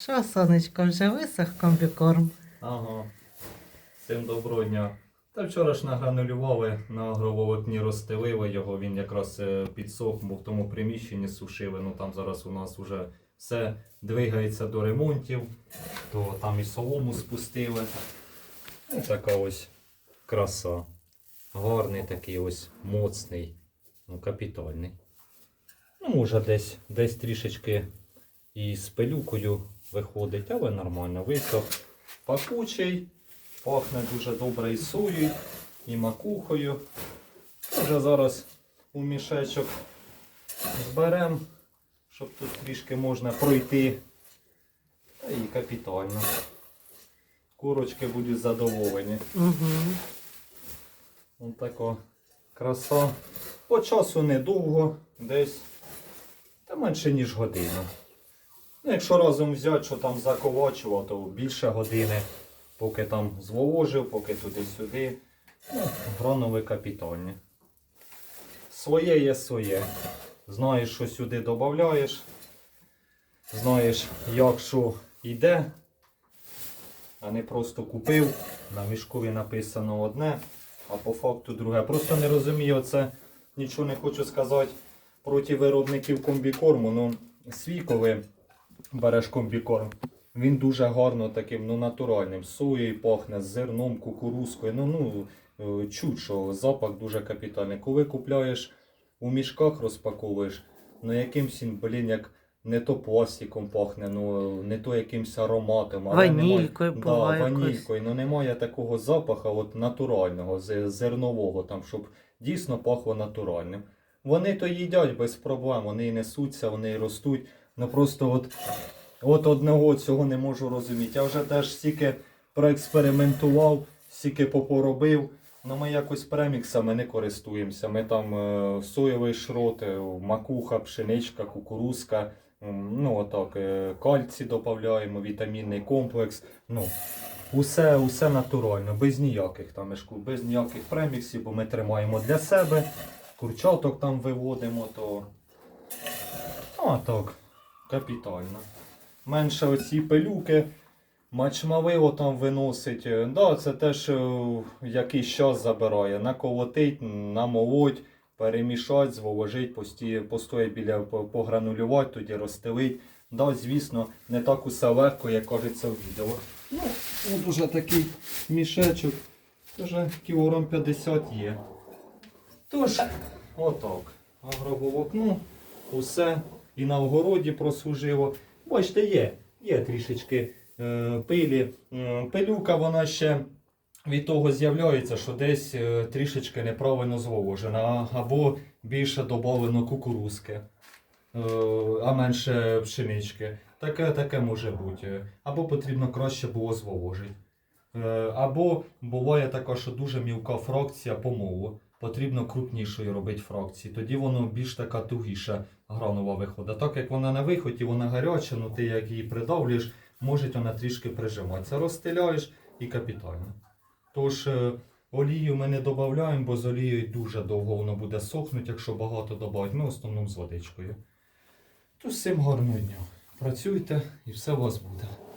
Що, сонечко, вже висох комбікорм? Ага. Всім доброго дня. Та вчора ж награнулювали на агроволокні розстелили його, він якраз е, підсох, бо в тому приміщенні сушили. Ну там зараз у нас вже все двигається до ремонтів, то там і солому спустили. Ну, така ось краса. Гарний такий ось моцний, ну, капітальний. Ну, може, десь, десь трішечки і з пилюкою виходить, але нормально. Висох пахучий, пахне дуже добре і соєю, і макухою. Вже зараз у мішечок зберемо, щоб тут трішки можна пройти. Та і капітально. Курочки будуть задоволені. Угу. Ось така краса. По часу недовго, десь та менше, ніж година. Ну, якщо разом взяти, що там заковачував, то більше години, поки там зволожив, поки туди-сюди. Ну, гранове капітальне. Своє є своє. Знаєш, що сюди додаєш. Знаєш, як що йде. А не просто купив. На мішкові написано одне, а по факту друге. Просто не розумію, оце нічого не хочу сказати проти виробників комбікорму. Ну, свій, коли береш комбікорм, він дуже гарно таким ну, натуральним. Соєю пахне, з зерном, кукурузкою. Ну, ну, е, чуть, що запах дуже капітальний. Коли купляєш у мішках, розпаковуєш, ну якимсь він, блін, як не то пластиком пахне, ну не то якимсь ароматом. але немає- Ванількою да, буває якось. ванількою. Ну немає такого запаха от, натурального, зернового, там, щоб дійсно пахло натуральним. Вони то їдять без проблем, вони несуться, вони ростуть. Ну просто от, от одного цього не можу розуміти. Я вже теж стільки проекспериментував, стільки попоробив. Ну ми якось преміксами не користуємося. Ми там е, соєвий шрот, е, макуха, пшеничка, кукурузка. Ну отак, е, кальцій додаємо, вітамінний комплекс. Ну, усе, усе натурально, без ніяких там без ніяких преміксів, бо ми тримаємо для себе. Курчаток там виводимо, то. А так, капітально. Менше оці пилюки. Мачмавило там виносить. Да, це теж е, якийсь час забирає. Наколотить, намолоть, перемішать, зволожить, постоять біля погранулювати, тоді розстелить. Да, звісно, не так усе легко, як кажеться в відео. Ну, от уже такий мішечок. Вже кілограм 50 є. Тож, отак. Агроволокно, усе і на огороді прослужило. Бачите, є, є трішечки е, пилі. Пилюка вона ще від того з'являється, що десь е, трішечки неправильно зволожена, або більше додано кукурузки, е, а менше пшенички. Таке, таке може бути. Або потрібно краще було зволожити. Е, Або буває така, що дуже мілка фракція помолу. Потрібно крупнішою робити фракції. Тоді воно більш така тугіша гранова виходить. Так як вона на виході, вона гаряча, ну ти як її придавлюєш, може вона трішки прижиматися. Розстеляєш і капітально. Тож е, олію ми не додаємо, бо з олією дуже довго воно буде сохнути, якщо багато додати. Ми в основному з водичкою. Тож всім гарного дня. Працюйте і все у вас буде.